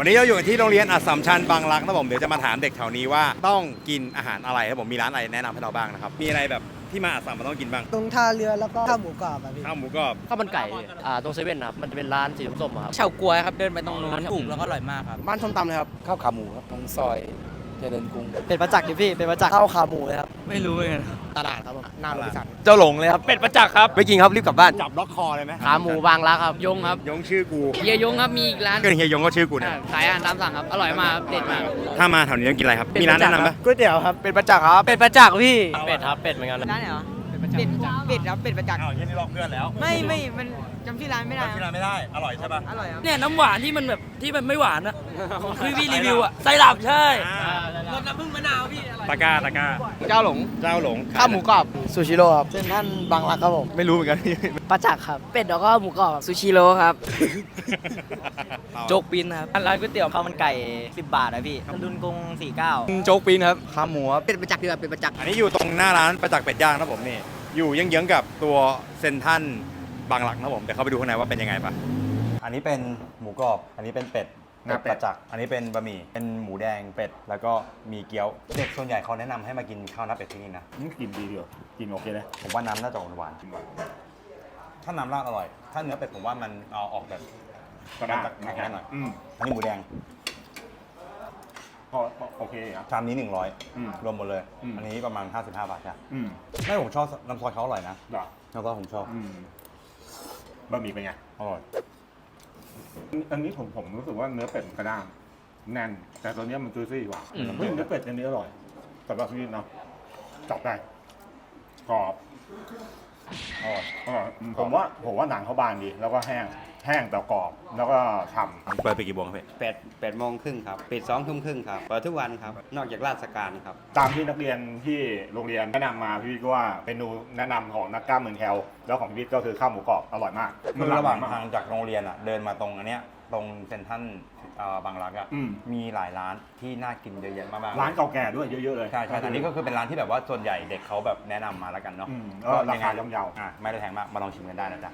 วันนี้เราอยู่กันที่โรงเรียนอัสสัมชัญบางรักนะผมเดี๋ยวจะมาถามเด็กแถวนี้ว่าต้องกินอาหารอะไรครับผมมีร้านอะไรแนะนำให้เราบ้างนะครับมีอะไรแบบที่มาอัสสัมมันต้องกินบ้างตรงท่าเรือแล้วก็ข้าวหมูกรอบอะพี่ข้าวหมูกรอบข้าวมันไก่อ่าตรงเซเว่นนะครับมันจะเป็นร้านสีส้มๆอะครับเฉาก๊วยครับเดินไปตรงนู้นถูกแล้วก็อร่อยมากครับบ้านส้มตำเลยครับข้าวขาหมูครับตรงซอย เจริญกรุงเป็นประจักษ์ดิพี่เป็นประจักษ์ข้าวขาหมูเลยครับไม่รู้เหมือนกันตลาดครับผมหนาโรบินสันเจ้าหลงเลยครับเป็ดประจักษ์ครับไม่กินครับรีบกลับบ้านจับล็อกคอเลยไหมขาหมูบางรักครับยงครับยงชื่อกูเฮียยงครับมีอีกร้านก็เฮียยงก็ชื่อกูเนี่ยขายอาหารตามสั่งครับอร่อยมากครับเด็ดมากถ้ามาแถวนี้ต้องกินอะไรครับมีร้านแนะนำปะก๋วยเตี๋ยวครับเป็นประจักษ์ครับเป็ดประจักษ์พี่เป็ดครับเป็ดเหมือนกันร้านไหนเหรอเป็ดเป็ดครับเป็ดประจักษ์อ้าวเฮียนี่ลอกเพื่อนแล้วไม่ไม่มัน จำชื่อร้านไม่ได้ที่ร้านไม่ได้ อร่อยใช่ปะอร่อยครับเนี่ยน้ำหวานที่มันแบบที่มันไม่หวานอะของพี่พี่รีวิวอะไส้หลับใช่รสน้ำผึ้งมะนาวพี่อร่อยตะกร้าตะกร้าเจ้าหลงเจ้าหลงข้าวหมูกรอบซูชิโร่ครับเส้นท่านบางรักครับผม ไม่รู้เหมือนกันประจักษ์ครับ เป็ดแล้วก็หมูกรอบซูชิโร่ครับ โจ๊กปินครับร้านก๋วยเตี๋ยวข้าวมันไก่ 10 บาทนะพี่ดุนกรุง49 โจ๊กปีนครับขาหมูครับเป็ดประจักษ์ดีกว่าเป็ดประจักษ์อันนี้อยู่ตรงหน้าร้านประจักษ์เป็ดย่างนะผมนี่อยู่เยื้องๆกับตัวเซนทรัน บางหลักนะผมเดี๋ยวเข้าไปดูข้างในว่าเป็นยังไงปะอันนี้เป็นหมูกรอบ อันนี้เป็นเป็ดหน้าเป็ด ประจักษ์อันนี้เป็นบะหมี่ เป็นหมูแดงเป็ด แล้วก็มีเกี๊ยว เด็กส่วนใหญ่เขาแนะนำให้มากินข้าวหน้าเป็ดที่นี่นะนี่กินดีดีกว่ากินโอเคเลยผมว่าน้ำน่าจะหวานๆถ้าน้ำราดอร่อย ถ้าเนื้อเป็ดผมว่ามันเอาออกแบบก็ได้แข็งๆหน่อย อืมอันนี้หมูแดง ก็ก็โอเคครับ ชามนี้ อืม100 รวมหมดเลย อืม อันนี้ประมาณ 55 บาทใช่อืมไม่ผมชอบน้ำซอสเขาอร่อยนะดอกน้ำซอสผมชอบ อืม บะหมี่เป็นไงอร่อยอันนี้ผมผมรู้สึกว่าเนื้อเป็ดมันกระด้างแน่น แต่ตัวเนี้ยมันจุยซี่กว่าเฮ้ยเนื้อเป็ดอันนี้อร่อยสำหรับที่นี่เนาะจับได้กรอบอร่อยอร่อยอืมผมว่าผมว่าหนังเขาบางดี แล้วก็แห้งแห้งแต่กรอบ แล้วก็ฉ่ำเปิดไปกี่โมงครับพี่แปดแปดโมงครึ่งครับปิดสองทุ่มครึ่งครับเปิดทุกวันครับ นอกจากราชการครับตามที่นักเรียนที่โรงเรียนแนะนำมาพี่วิทย์ก็ว่าเมนูแนะนำของนักกล้ามเมืองแคลแล้วของพี่วิทย์ก็คือข้าวหมูกรอบอร่อยมากคือระหว่างมกทางจากโรงเรียนอะเดินมาตรงอันเนี้ยตรงเซ็นทรัลเอ่อบางรักอะอืมมีหลายร้านที่น่ากินเยอะแยะมากๆร้านเก่าแก่ด้วยเยอะๆเลย ใช่ใช่แต่อันนี้ก็คือเป็นร้านที่แบบว่าส่วนใหญ่เด็กเขาแบบแนะนำมาแล้วกันเนาะอืมแล้วราคาย่อมเยา อะไม่ได้แพงมากมาลองชิมกันได้นะจ๊ะ